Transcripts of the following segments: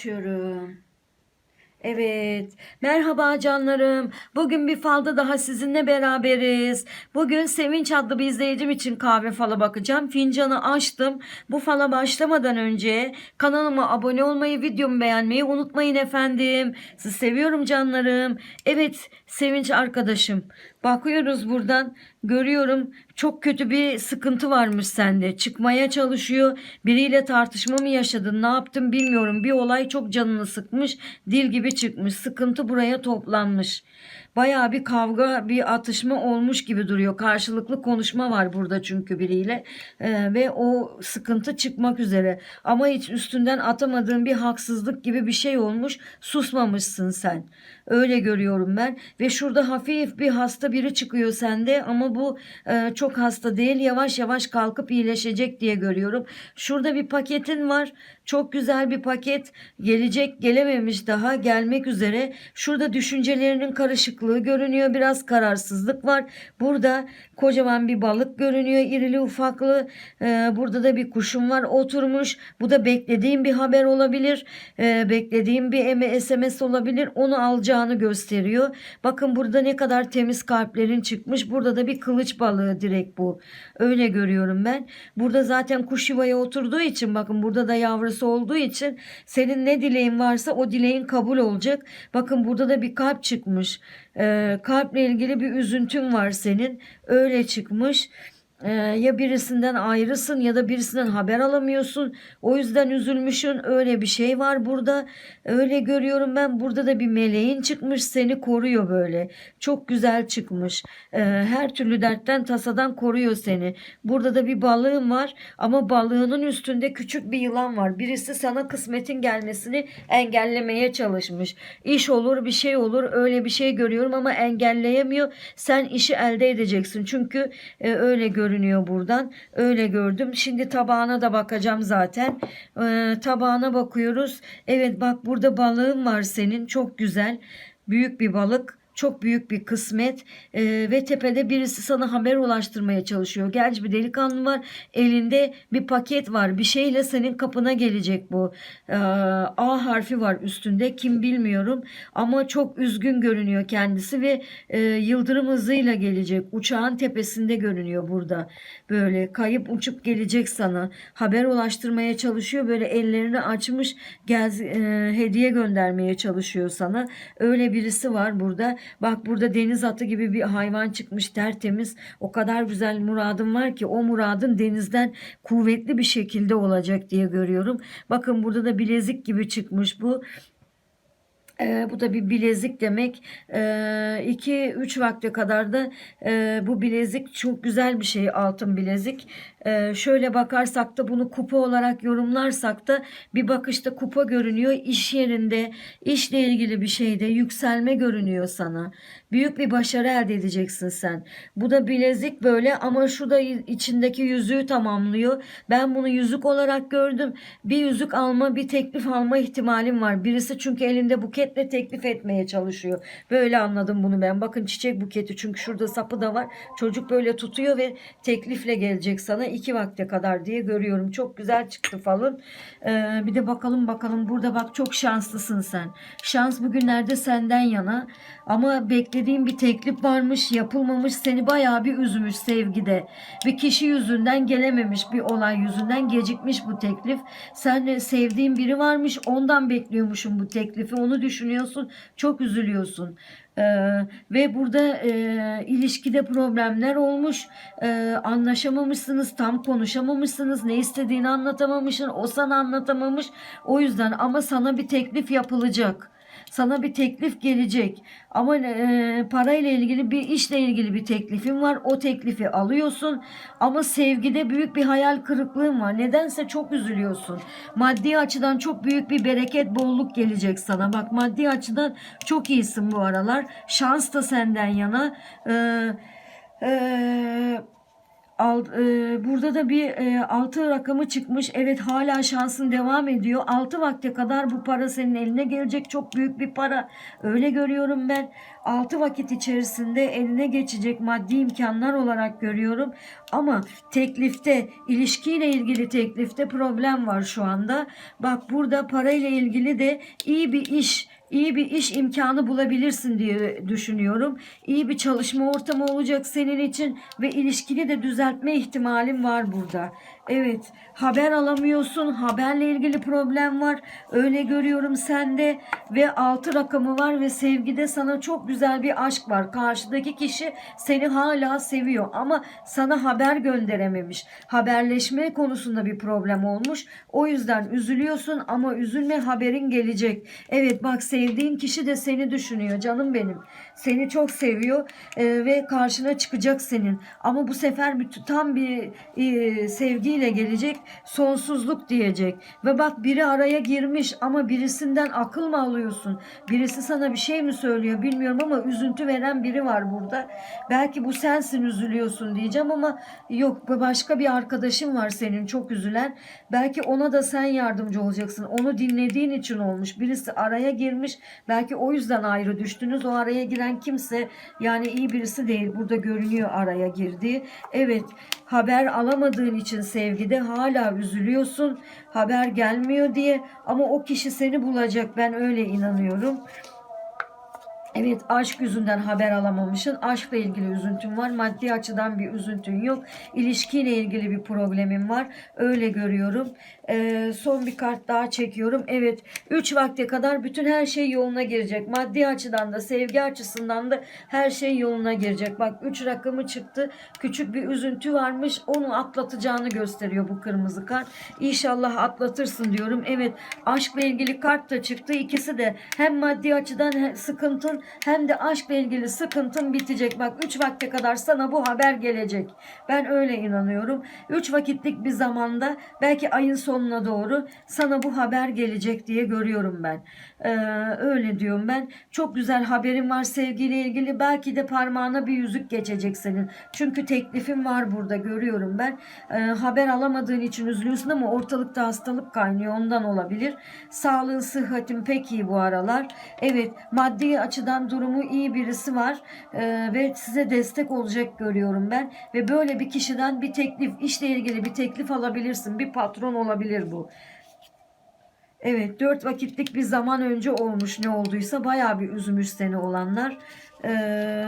açıyorum. Evet. Merhaba canlarım. Bugün bir falda daha sizinle beraberiz. Bugün Sevinç adlı bir izleyicim için kahve fala bakacağım. Fincanı açtım. Bu fala başlamadan önce kanalıma abone olmayı, videomu beğenmeyi unutmayın efendim. Sizi seviyorum canlarım. Evet Sevinç arkadaşım. Bakıyoruz buradan. Görüyorum çok kötü bir sıkıntı varmış sende. Çıkmaya çalışıyor. Biriyle tartışma mı yaşadın? Ne yaptın bilmiyorum. Bir olay çok canını sıkmış. Dil gibi çıkmış. Sıkıntı buraya toplanmış. Bayağı bir kavga, bir atışma olmuş gibi duruyor. Karşılıklı konuşma var burada çünkü biriyle. Ee, ve o sıkıntı çıkmak üzere. Ama hiç üstünden atamadığın bir haksızlık gibi bir şey olmuş. Susmamışsın sen. Öyle görüyorum ben. Ve şurada hafif bir hasta biri çıkıyor sende ama bu e, çok hasta değil. Yavaş yavaş kalkıp iyileşecek diye görüyorum. Şurada bir paketin var. Çok güzel bir paket. Gelecek gelememiş daha gelmek üzere. Şurada düşüncelerinin karışıklığı görünüyor. Biraz kararsızlık var. Burada kocaman bir balık görünüyor. irili ufaklı. Ee, burada da bir kuşum var oturmuş. Bu da beklediğim bir haber olabilir. Ee, beklediğim bir SMS olabilir. Onu alacağını gösteriyor. Bakın burada ne kadar temiz kalplerin çıkmış. Burada da bir kılıç balığı direkt bu. Öyle görüyorum ben. Burada zaten kuş yuvaya oturduğu için bakın burada da yavrusu olduğu için senin ne dileğin varsa o dileğin kabul olacak. Bakın burada da bir kalp çıkmış. Ee, kalple ilgili bir üzüntün var senin. Öyle çıkmış. Ee, ya birisinden ayrısın ya da birisinden haber alamıyorsun. O yüzden üzülmüşsün. Öyle bir şey var burada. Öyle görüyorum ben. Burada da bir meleğin çıkmış seni koruyor böyle. Çok güzel çıkmış. Ee, her türlü dertten tasadan koruyor seni. Burada da bir balığın var ama balığının üstünde küçük bir yılan var. Birisi sana kısmetin gelmesini engellemeye çalışmış. İş olur bir şey olur öyle bir şey görüyorum ama engelleyemiyor. Sen işi elde edeceksin. Çünkü e, öyle görünüyor buradan. Öyle gördüm. Şimdi tabağına da bakacağım zaten. Ee, tabağına bakıyoruz. Evet bak burada balığın var senin. Çok güzel. Büyük bir balık. Çok büyük bir kısmet Ee, ve tepede birisi sana haber ulaştırmaya çalışıyor. Genç bir delikanlı var. Elinde bir paket var. Bir şeyle senin kapına gelecek bu. Ee, A harfi var üstünde. Kim bilmiyorum. Ama çok üzgün görünüyor kendisi ve e, yıldırım hızıyla gelecek. Uçağın tepesinde görünüyor burada. Böyle kayıp uçup gelecek sana. Haber ulaştırmaya çalışıyor. Böyle ellerini açmış gel, e, hediye göndermeye çalışıyor sana. Öyle birisi var burada. Bak burada deniz atı gibi bir hayvan çıkmış tertemiz. O kadar güzel muradım var ki o muradın denizden kuvvetli bir şekilde olacak diye görüyorum. Bakın burada da bilezik gibi çıkmış bu. Ee, bu da bir bilezik demek. 2-3 vakte kadar da e, bu bilezik çok güzel bir şey altın bilezik. Ee, şöyle bakarsak da bunu kupa olarak yorumlarsak da bir bakışta kupa görünüyor. İş yerinde işle ilgili bir şeyde yükselme görünüyor sana. Büyük bir başarı elde edeceksin sen. Bu da bilezik böyle ama şu da içindeki yüzüğü tamamlıyor. Ben bunu yüzük olarak gördüm. Bir yüzük alma bir teklif alma ihtimalim var. Birisi çünkü elinde buketle teklif etmeye çalışıyor. Böyle anladım bunu ben. Bakın çiçek buketi çünkü şurada sapı da var. Çocuk böyle tutuyor ve teklifle gelecek sana iki vakte kadar diye görüyorum. Çok güzel çıktı falın. Ee, bir de bakalım bakalım burada bak çok şanslısın sen. Şans bugünlerde senden yana. Ama beklediğin bir teklif varmış yapılmamış seni bayağı bir üzmüş sevgide. Bir kişi yüzünden gelememiş bir olay yüzünden gecikmiş bu teklif. Sen sevdiğin biri varmış ondan bekliyormuşum bu teklifi onu düşünüyorsun çok üzülüyorsun. Ee, ve burada e, ilişkide problemler olmuş. Ee, anlaşamamışsınız tam konuşamamışsınız. Ne istediğini anlatamamışsın o sana anlatamamış. O yüzden ama sana bir teklif yapılacak sana bir teklif gelecek. Ama e, parayla ilgili bir işle ilgili bir teklifin var. O teklifi alıyorsun. Ama sevgide büyük bir hayal kırıklığın var. Nedense çok üzülüyorsun. Maddi açıdan çok büyük bir bereket bolluk gelecek sana. Bak maddi açıdan çok iyisin bu aralar. Şans da senden yana. Ee, ee, Al, e, burada da bir e, 6 rakamı çıkmış. Evet hala şansın devam ediyor. 6 vakte kadar bu para senin eline gelecek. Çok büyük bir para. Öyle görüyorum ben. 6 vakit içerisinde eline geçecek maddi imkanlar olarak görüyorum. Ama teklifte, ilişkiyle ilgili teklifte problem var şu anda. Bak burada parayla ilgili de iyi bir iş iyi bir iş imkanı bulabilirsin diye düşünüyorum. İyi bir çalışma ortamı olacak senin için ve ilişkini de düzeltme ihtimalin var burada. Evet, haber alamıyorsun. Haberle ilgili problem var. Öyle görüyorum sende ve 6 rakamı var ve sevgide sana çok güzel bir aşk var. Karşıdaki kişi seni hala seviyor ama sana haber gönderememiş. Haberleşme konusunda bir problem olmuş. O yüzden üzülüyorsun ama üzülme haberin gelecek. Evet bak sevdiğin kişi de seni düşünüyor canım benim. Seni çok seviyor e, ve karşına çıkacak senin. Ama bu sefer bir, tam bir e, sevgiyle gelecek. Sonsuzluk diyecek. Ve bak biri araya girmiş ama birisinden akıl mı alıyorsun? Birisi sana bir şey mi söylüyor bilmiyorum ama üzüntü veren biri var burada. Belki bu sensin üzülüyorsun diyeceğim ama yok başka bir arkadaşın var senin çok üzülen. Belki ona da sen yardımcı olacaksın. Onu dinlediğin için olmuş. Birisi araya girmiş. Belki o yüzden ayrı düştünüz. O araya giren kimse yani iyi birisi değil. Burada görünüyor araya girdiği. Evet haber alamadığın için sevgide hala üzülüyorsun. Haber gelmiyor diye ama o kişi seni bulacak. Ben öyle inanıyorum. Evet aşk yüzünden haber alamamışsın. Aşkla ilgili üzüntün var. Maddi açıdan bir üzüntün yok. İlişkiyle ilgili bir problemin var. Öyle görüyorum. Ee, son bir kart daha çekiyorum. Evet 3 vakte kadar bütün her şey yoluna girecek. Maddi açıdan da sevgi açısından da her şey yoluna girecek. Bak 3 rakamı çıktı. Küçük bir üzüntü varmış. Onu atlatacağını gösteriyor bu kırmızı kart. İnşallah atlatırsın diyorum. Evet aşkla ilgili kart da çıktı. İkisi de hem maddi açıdan sıkıntın hem de aşkla ilgili sıkıntın bitecek. Bak 3 vakte kadar sana bu haber gelecek. Ben öyle inanıyorum. 3 vakitlik bir zamanda belki ayın sonuna doğru sana bu haber gelecek diye görüyorum ben. Ee, öyle diyorum ben. Çok güzel haberim var sevgiyle ilgili. Belki de parmağına bir yüzük geçecek senin. Çünkü teklifim var burada görüyorum ben. Ee, haber alamadığın için üzülüyorsun ama ortalıkta hastalık kaynıyor ondan olabilir. Sağlığın, sıhhatin pek iyi bu aralar. Evet maddi açıdan durumu iyi birisi var Ee, ve size destek olacak görüyorum ben. Ve böyle bir kişiden bir teklif, işle ilgili bir teklif alabilirsin. Bir patron olabilir bu. Evet dört vakitlik bir zaman önce olmuş ne olduysa bayağı bir üzmüş seni olanlar. Ee,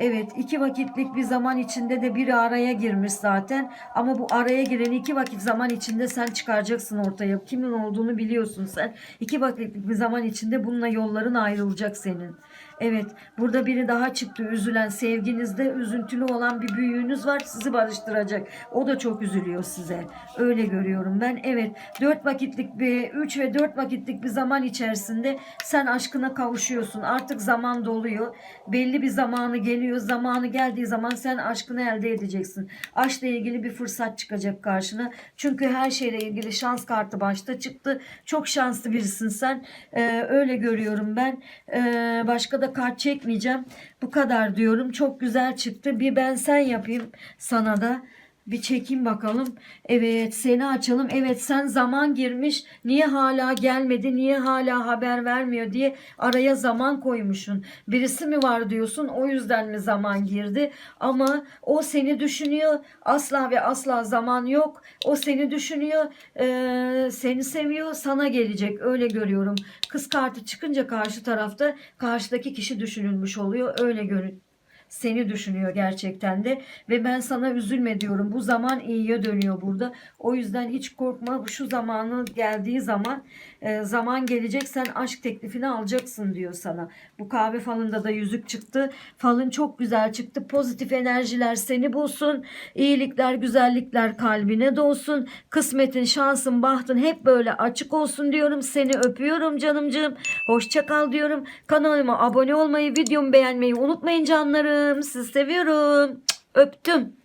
evet iki vakitlik bir zaman içinde de biri araya girmiş zaten. Ama bu araya giren iki vakit zaman içinde sen çıkaracaksın ortaya. Kimin olduğunu biliyorsun sen. İki vakitlik bir zaman içinde bununla yolların ayrılacak senin. Evet burada biri daha çıktı üzülen sevginizde üzüntülü olan bir büyüğünüz var sizi barıştıracak. O da çok üzülüyor size. Öyle görüyorum ben. Evet dört vakitlik bir üç ve dört vakitlik bir zaman içerisinde sen aşkına kavuşuyorsun. Artık zaman doluyor. Belli bir zamanı geliyor. Zamanı geldiği zaman sen aşkını elde edeceksin. Aşkla ilgili bir fırsat çıkacak karşına. Çünkü her şeyle ilgili şans kartı başta çıktı. Çok şanslı birisin sen. Ee, öyle görüyorum ben. Ee, başka da kart çekmeyeceğim. Bu kadar diyorum. Çok güzel çıktı. Bir ben sen yapayım sana da. Bir çekeyim bakalım. Evet seni açalım. Evet sen zaman girmiş. Niye hala gelmedi? Niye hala haber vermiyor diye araya zaman koymuşsun. Birisi mi var diyorsun. O yüzden mi zaman girdi? Ama o seni düşünüyor. Asla ve asla zaman yok. O seni düşünüyor. Ee, seni seviyor. Sana gelecek. Öyle görüyorum. Kız kartı çıkınca karşı tarafta karşıdaki kişi düşünülmüş oluyor. Öyle görün seni düşünüyor gerçekten de ve ben sana üzülme diyorum. Bu zaman iyiye dönüyor burada. O yüzden hiç korkma. Şu zamanı geldiği zaman e, zaman gelecek sen aşk teklifini alacaksın diyor sana. Bu kahve falında da yüzük çıktı. Falın çok güzel çıktı. Pozitif enerjiler seni bulsun. İyilikler, güzellikler kalbine dolsun. Kısmetin, şansın, bahtın hep böyle açık olsun diyorum. Seni öpüyorum canımcığım. Hoşça kal diyorum. Kanalıma abone olmayı, videomu beğenmeyi unutmayın canlarım. Sizi seviyorum. Öptüm.